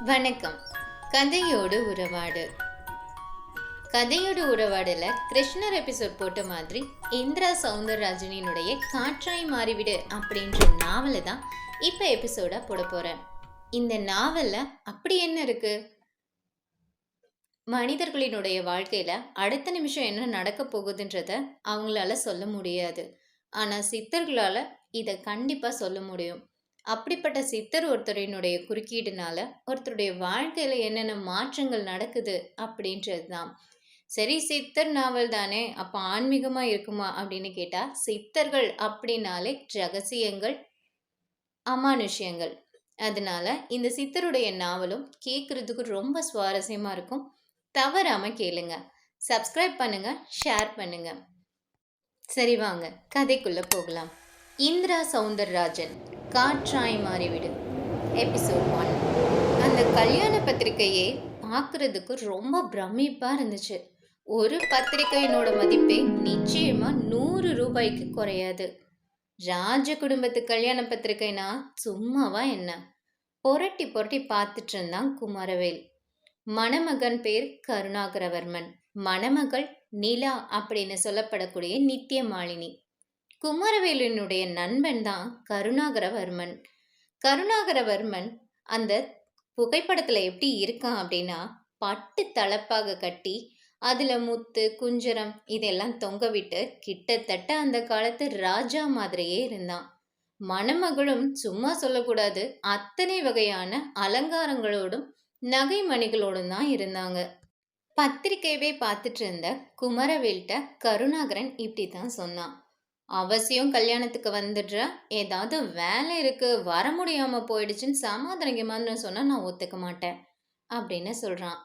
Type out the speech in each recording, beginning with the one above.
வணக்கம். கதையோடு உறவாடு. கதையோடு உறவாடல கிருஷ்ணர் எபிசோட் போட்ட மாதிரி இந்திரா சவுந்தரராஜனினுடைய காற்றாய் மாறிவிடு அப்படின்ற நாவலை தான் இப்போ எபிசோடா போட போறேன். இந்த நாவல்ல அப்படி என்ன இருக்கு? மனிதர்களினுடைய வாழ்க்கையில அடுத்த நிமிஷம் என்ன நடக்க போகுதுன்றத அவங்களால சொல்ல முடியாது. ஆனா சித்தர்களால இதை கண்டிப்பா சொல்ல முடியும். அப்படிப்பட்ட சித்தர் ஒருத்தரினுடைய குறுக்கீடுனால ஒருத்தருடைய வாழ்க்கையில என்னென்ன மாற்றங்கள் நடக்குது அப்படின்றது தான். சரி சித்தர் நாவல் தானே அப்போ ஆன்மீகமாக இருக்குமா அப்படின்னு கேட்டால் சித்தர்கள் அப்படின்னாலே ரகசியங்கள் அமானுஷ்யங்கள். அதனால இந்த சித்தருடைய நாவலும் கேட்குறதுக்கு ரொம்ப சுவாரஸ்யமாக இருக்கும். தவறாமல் கேளுங்க. சப்ஸ்கிரைப் பண்ணுங்கள் ஷேர் பண்ணுங்கள் சரி வாங்க. கதைக்குள்ளே போகலாம். இந்திரா சவுந்தரராஜன் காற்றாய் மாறிவிடு. Episode one. அந்த கல்யாண பத்திரிக்கையே பார்க்குறதுக்கு ரொம்ப பிரமிப்பாக இருந்துச்சு. ஒரு பத்திரிக்கையினோட மதிப்பே நிச்சயமாக நூறு ரூபாய்க்கு குறையாது. ராஜ குடும்பத்து கல்யாண பத்திரிக்கைனா சும்மாவா என்ன? புரட்டி புரட்டி பார்த்துட்டு இருந்தான் குமாரவேல். மணமகன் பேர் கருணாகரவர்மன் மணமகள் நிலா அப்படின்னு சொல்லப்படக்கூடிய நித்திய மாலினி குமரவேலினுடைய நண்பன் தான் கருணாகரவர்மன். கருணாகரவர்மன் அந்த புகைப்படத்துல எப்படி இருக்கான் அப்படின்னா பட்டு தளப்பாக கட்டி அதுல முத்து குஞ்சரம் இதெல்லாம் தொங்க விட்டு கிட்டத்தட்ட அந்த காலத்து ராஜா மாதிரியே இருந்தான். மணமகளும் சும்மா சொல்லக்கூடாது அத்தனை வகையான அலங்காரங்களோடும் நகை மணிகளோடும் தான் இருந்தாங்க. பத்திரிக்கையவே பார்த்துட்டு இருந்த குமரவேல்கிட்ட கருணாகரன் இப்படி தான் சொன்னான். அவசியம் கல்யாணத்துக்கு வந்துடுற? ஏதாவது வேலை இருக்கு வர முடியாம போயிடுச்சுன்னு சமாதானிக்கமான்னு சொன்னா நான் ஒத்துக்க மாட்டேன் அப்படின்னு சொல்றான்.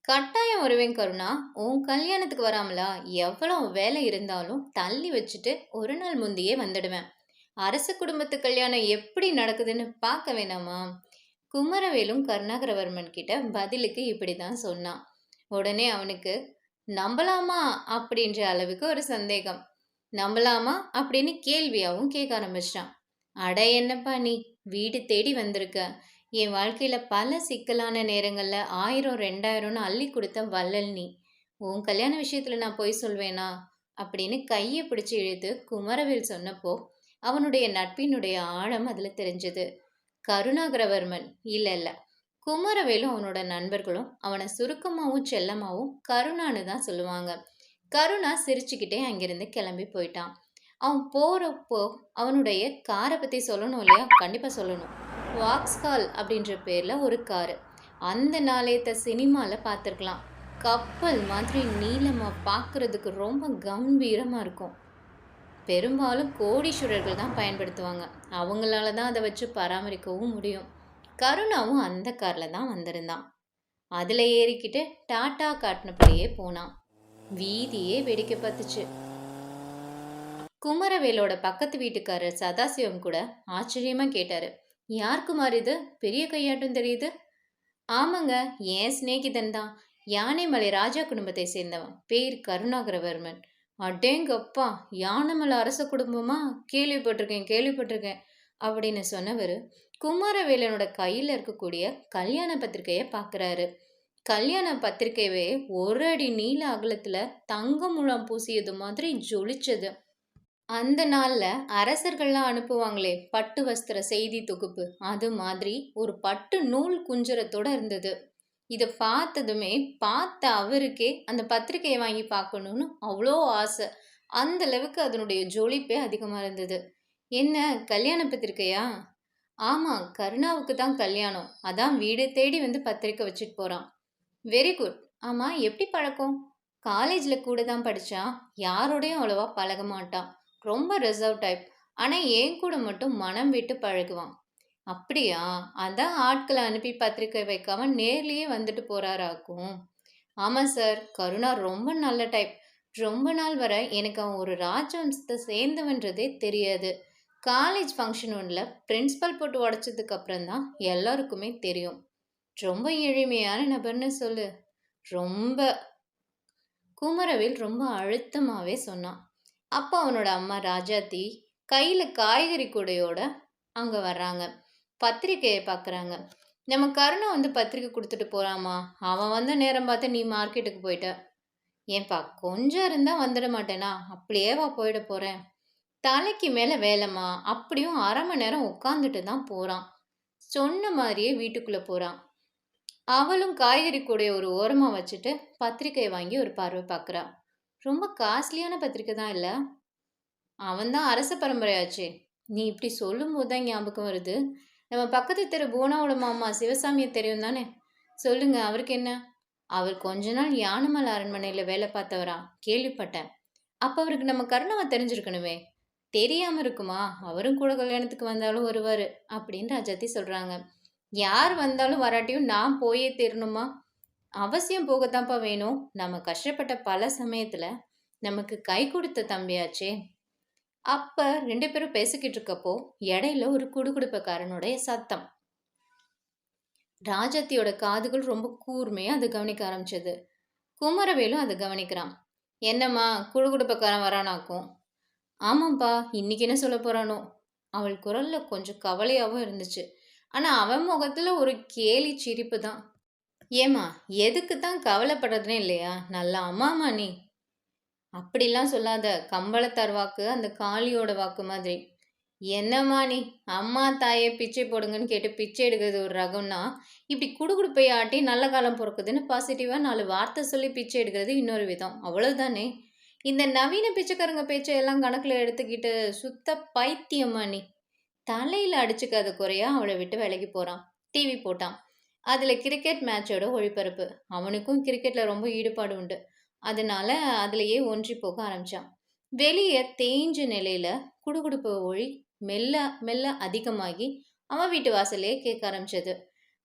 கட்டாயம் வருவேன் கருணா. உன் கல்யாணத்துக்கு வராமலா? எவ்வளோ வேலை இருந்தாலும் தள்ளி வச்சுட்டு ஒரு நாள் முந்தையே வந்துடுவேன். அரச குடும்பத்து கல்யாணம் எப்படி நடக்குதுன்னு பார்க்க வேணாமா? குமரவேலும் கருணாகரவர்மன் கிட்ட பதிலுக்கு இப்படி தான் சொன்னான். உடனே அவனுக்கு நம்பலாமா? அப்படின்ற அளவுக்கு ஒரு சந்தேகம். நம்பலாமா அப்படின்னு கேள்வியாகவும் கேட்க ஆரம்பிச்சிட்டான். அட என்னப்பா நீ வீடு தேடி வந்திருக்க. என் வாழ்க்கையில் பல சிக்கலான நேரங்களில் ஆயிரம் ரெண்டாயிரம்னு அள்ளி கொடுத்த வள்ளல் நீ. உன் கல்யாண விஷயத்தில் நான் போய் சொல்வேனா? அப்படின்னு கையை பிடிச்சி இழுத்து குமரவேல் சொன்னப்போ அவனுடைய நட்பினுடைய ஆழம் அதில் தெரிஞ்சது. கருணாகரவர்மன் இல்லை இல்லை. குமரவேலும் அவனோட நண்பர்களும் அவனை சுருக்கமாகவும் செல்லமாகவும் கருணான்னு தான் சொல்லுவாங்க. கருணா சிரிச்சுக்கிட்டே அங்கிருந்து கிளம்பி போயிட்டான். அவன் போகிறப்போ அவனுடைய காரை பற்றி சொல்லணும் இல்லையா? கண்டிப்பாக சொல்லணும். வாக்ஸ்கால் அப்படின்ற பேரில் ஒரு காரு. அந்த நாளையத்த சினிமாவில் பார்த்துருக்கலாம். கப்பல் மாதிரி நீளமாக பார்க்கறதுக்கு ரொம்ப கம்பீரமாக இருக்கும். பெரும்பாலும் கோடீஸ்வரர்கள் தான் பயன்படுத்துவாங்க. அவங்களால தான் அதை வச்சு பராமரிக்கவும் முடியும். கருணாவும் அந்த காரில் தான் வந்திருந்தான். அதில் ஏறிக்கிட்டு டாட்டா காட்டினபடியே போனான். வீதியே வேடிக்கை பார்த்துச்சு குமரவேலோட பக்கத்து வீட்டுக்காரர் சதாசிவம் கூட ஆச்சரியமா கேட்டாரு. யார் குமார் இது? பெரிய கையாட்டம் தெரியுது? ஆமாங்க ஏன் சிநேகிதன் தான். யானைமலை ராஜா குடும்பத்தை சேர்ந்தவன். பேர் கருணாகரவர்மன். அடேங்கப்பா யானைமலை அரச குடும்பமா? கேள்விப்பட்டிருக்கேன் கேள்விப்பட்டிருக்கேன் அப்படின்னு சொன்னவர் குமாரவேலனோட கையில் இருக்கக்கூடிய கல்யாண பத்திரிகையை பார்க்குறாரு கல்யாண பத்திரிக்கையவே ஒரு அடி நீல அகலத்துல தங்க முழம் பூசியது மாதிரி ஜொலிச்சது. அந்த நாள்ல அரசர்கள்லாம் அனுப்புவாங்களே பட்டு வஸ்திர செய்தி தொகுப்பு அது மாதிரி ஒரு பட்டு நூல் குஞ்சரத்தோட இருந்தது. இதை பார்த்ததுமே பார்த்த அவருக்கே அந்த பத்திரிக்கையை வாங்கி பார்க்கணும்னு அவ்வளோ ஆசை. அந்த அளவுக்கு அதனுடைய ஜொலிப்பே அதிகமாக இருந்தது. என்ன கல்யாண பத்திரிக்கையா? ஆமாம் கருணாவுக்கு தான் கல்யாணம். அதான் வீடு தேடி வந்து பத்திரிக்கை வச்சுட்டு போகிறான் வெரி குட் ஆமாம் எப்படி பழக்கம்? காலேஜில் கூட தான் படித்தான் யாரோடையும் அவ்வளோவா பழக மாட்டான் ரொம்ப ரிசர்வ் டைப் ஆனால் என் கூட மட்டும் மனம் விட்டு பழகுவான். அப்படியா? அதான் ஆட்களை அனுப்பி பத்திரிக்கை வைக்காம நேர்லேயே வந்துட்டு போகிறாராக்கும் ஆமாம் சார் கருணா ரொம்ப நல்ல டைப் ரொம்ப நாள் வர எனக்கு அவன் ஒரு ராஜவம்சத்தை சேர்ந்தவன்றதே தெரியாது. காலேஜ் ஃபங்க்ஷன் ஒன்றில் பிரின்ஸிபல் போட்டு உடச்சதுக்கு அப்புறம் தான் எல்லாருக்குமே தெரியும். ரொம்ப எளிமையான நபர்னு சொல்லு. ரொம்ப குமரவேல் ரொம்ப அழுத்தமாகவே சொன்னான். அப்போ அவனோட அம்மா ராஜாத்தி கையில் காய்கறி கூடையோட அங்கே வர்றாங்க. பத்திரிக்கையை பார்க்குறாங்க நம்ம கருணை வந்து பத்திரிக்கை கொடுத்துட்டு போகலாமா அவன் வந்த நேரம் பார்த்து நீ மார்க்கெட்டுக்கு போயிட்ட. ஏன்பா கொஞ்சம் இருந்தால் வந்துட மாட்டேனா? அப்படியே வா போயிட போகிறேன் தலைக்கு மேலே வேலைம்மா. அப்படியும் அரை மணி நேரம் உட்காந்துட்டு தான் போகிறான் சொன்ன மாதிரியே வீட்டுக்குள்ளே போகிறான் அவளும் காய்கறி கூடைய ஒரு ஓரமாக வச்சுட்டு பத்திரிக்கை வாங்கி ஒரு பார்வை பார்க்கறா. ரொம்ப காஸ்ட்லியான பத்திரிக்கை தான் இல்லை. அவன் தான் அரச பரம்பரையாச்சு. நீ இப்படி சொல்லும் போது தான் ஞாபகம் வருது. நம்ம பக்கத்து தெரு பூனாவோட மாமா சிவசாமியை தெரியும் தானே? சொல்லுங்க அவருக்கு என்ன? அவர் கொஞ்ச நாள் யானமல் அரண்மனையில் வேலை பார்த்தவரா? கேள்விப்பட்டேன். அப்போ அவருக்கு நம்ம கருணாவை தெரிஞ்சிருக்கணுமே. தெரியாமல் இருக்குமா? அவரும் கூட கல்யாணத்துக்கு வந்தாலும் வருவார் அப்படின்னு ராஜாத்தி சொல்கிறாங்க யார் வந்தாலும் வராட்டியும் நான் போயே தீரணுமா? அவசியம் போகத்தான்ப்பா வேணும். நம்ம கஷ்டப்பட்ட பல சமயத்துல நமக்கு கை கொடுத்த தம்பியாச்சே. அப்ப ரெண்டு பேரும் பேசிக்கிட்டு இருக்கப்போ இடையில ஒரு குடுகுடுப்பக்காரனுடைய சத்தம். ராஜத்தியோட காதுகள் ரொம்ப கூர்மையா அது கவனிக்க ஆரம்பிச்சது. குமரவேலும் அதை கவனிக்கிறான். என்னம்மா குடுகுடுப்பக்காரன் வரானாக்கும். ஆமாம்ப்பா இன்னைக்கு என்ன சொல்ல போறானோ? அவள் குரல்ல கொஞ்சம் கவலையாவும் இருந்துச்சு. ஆனால் அவன் முகத்தில் ஒரு கேலி சிரிப்பு தான். ஏமா எதுக்கு தான் கவலைப்படுறதுனே இல்லையா? நல்லா அம்மாமா நீ. அப்படிலாம் சொல்லாத கம்பளத்தார் வாக்கு அந்த காளியோட வாக்கு மாதிரி. என்னம்மா நீ அம்மா தாயே பிச்சை போடுங்கன்னு கேட்டு பிச்சை எடுக்கிறது ஒரு ரகம்னா இப்படி குடுகுடுப்பை ஆட்டி நல்ல காலம் பிறக்குதுன்னு பாசிட்டிவாக நாலு வார்த்தை சொல்லி பிச்சை எடுக்கிறது இன்னொரு விதம். அவ்வளோதானே இந்த நவீன பிச்சைக்காரங்க பேச்சை எல்லாம் கணக்கில் எடுத்துக்கிட்டு சுத்த பைத்தியம்மா நீ. தலையில் அடிச்சுக்காத குறையா அவளை விட்டு விலகி போகிறான் டிவி போட்டான். அதில் கிரிக்கெட் மேட்சோட ஒளிபரப்பு. அவனுக்கும் கிரிக்கெட்டில் ரொம்ப ஈடுபாடு உண்டு. அதனால அதுலேயே ஒன்றி போக ஆரம்பித்தான் வெளியே தேஞ்ச நிலையில் குடுகுடுப்பு ஒளி மெல்ல மெல்ல அதிகமாகி அவன் வீட்டு வாசலே கேட்க ஆரம்பிச்சது.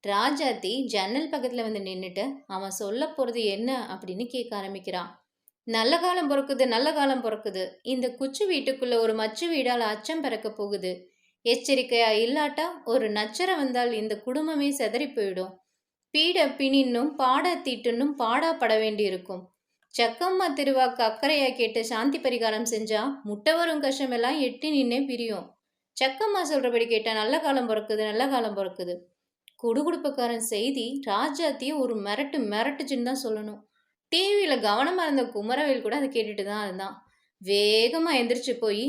ராஜாத்தி ஜன்னல் பக்கத்தில் வந்து நின்றுட்டு அவன் சொல்ல போகிறது என்ன அப்படின்னு கேட்க ஆரம்பிக்கிறான். நல்ல காலம் பிறக்குது நல்ல காலம் பிறக்குது. இந்த குச்சி வீட்டுக்குள்ள ஒரு மச்சு வீடால் அச்சம் பிறக்க போகுது. எச்சரிக்கையா இல்லாட்டா ஒரு நச்சரம் வந்தால் இந்த குடும்பமே செதறி போயிடும் பீட பிணின்னும் பாட தீட்டுன்னும் பாடாப்பட வேண்டி இருக்கும் சக்கம்மா திருவாக்கு அக்கறையா கேட்டு சாந்தி பரிகாரம் செஞ்சா முட்டை வரும் கஷ்டமெல்லாம் எட்டி நின்னே பிரியும். சக்கம்மா சொல்றபடி கேட்டா நல்ல காலம் பிறக்குது நல்ல காலம் பிறக்குது. குடுகுடுப்புக்காரன் செய்தி ராஜாத்தையும் ஒரு மிரட்டு மிரட்டுச்சுன்னு தான் சொல்லணும். டிவியில் கவனமாக இருந்த குமரவேல் கூட அதை கேட்டுட்டு தான் இருந்தான். வேகமாக எந்திரிச்சு போய்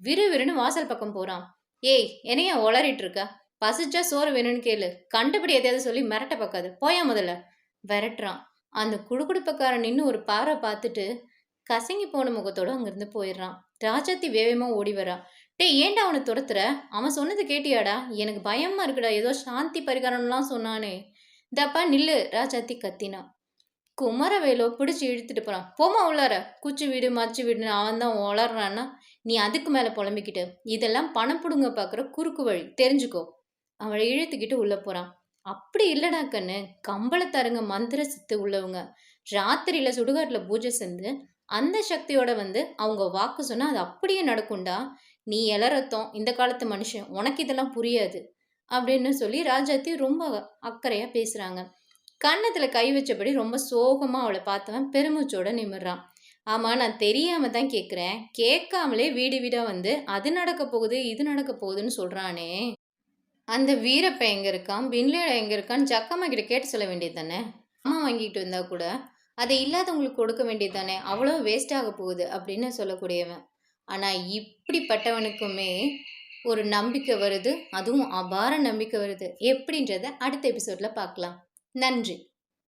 விறுவிறுன்னு வாசல் பக்கம் போகிறான் ஏய் என்னையா உளறிட்டு இருக்க பசிச்சா சோறு வேணும்னு கேளு. கண்டுபிடி எதையாவது சொல்லி மிரட்ட பார்க்காது. போயா முதல்ல? விரட்டுறான். அந்த குடுகுடுப்பக்காரன் நின்று ஒரு பாறை பார்த்துட்டு கசங்கி போன முகத்தோடு அங்கிருந்து போயிடுறான். ராஜாத்தி வேகமாக ஓடி வரா. டே ஏன்டா அவனை துரத்துற? அவன் சொன்னது கேட்டியாடா? எனக்கு பயமா இருக்குடா. ஏதோ சாந்தி பரிகாரம்லாம் சொன்னானே. தப்பா நில்லு ராஜாத்தி கத்தினா. குமரவேலோ பிடிச்சி இழுத்துட்டு போறான். போமா உள்ளார. குச்சி வீடு மச்சு வீடுன்னு அவன் தான் உளறான்னா நீ அதுக்கு மேலே புலம்பிக்கிட்டு இதெல்லாம் பணம் பிடுங்க பார்க்குற குறுக்கு வழி. தெரிஞ்சுக்கோ. அவளை இழுத்துக்கிட்டு உள்ளே போகிறான் அப்படி இல்லடா கண்ணு. கம்பளத்தாருங்க மந்திர சித்து உள்ளவங்க. ராத்திரியில் சுடுகாட்டில் பூஜை செஞ்சு அந்த சக்தியோட வந்து அவங்க வாக்கு சொன்னால் அது அப்படியே நடக்கும்டா. நீ எலரத்தம் இந்த காலத்து மனுஷன் உனக்கு இதெல்லாம் புரியாது. அப்படின்னு சொல்லி ராஜாத்தி ரொம்ப அக்கறையாக பேசுகிறாங்க கன்னத்தில் கை வச்சபடி ரொம்ப சோகமாக அவளை பார்த்தவன் பெருமூச்சோட நிமிடுறான் ஆமாம் நான் தெரியாமல் தான் கேட்குறேன் கேட்காமலே வீடு வீடாக வந்து அது நடக்க போகுது இது நடக்க போகுதுன்னு சொல்கிறானே அந்த வீரப்ப எங்கே இருக்கான்? பின்லேட எங்கே இருக்கான்னு ஜக்கம்மா கிட்ட கேட்டு சொல்ல வேண்டியது தானே? அம்மா வாங்கிட்டு வந்தா கூட அதை இல்லாதவங்களுக்கு கொடுக்க வேண்டியது தானே? அவ்வளோ வேஸ்ட் ஆக போகுது அப்படின்னு சொல்லக்கூடியவன். ஆனால் இப்படிப்பட்டவனுக்குமே ஒரு நம்பிக்கை வருது அதுவும் அபார நம்பிக்கை வருது. எப்படின்றத அடுத்த எபிசோடில் பார்க்கலாம். நன்றி.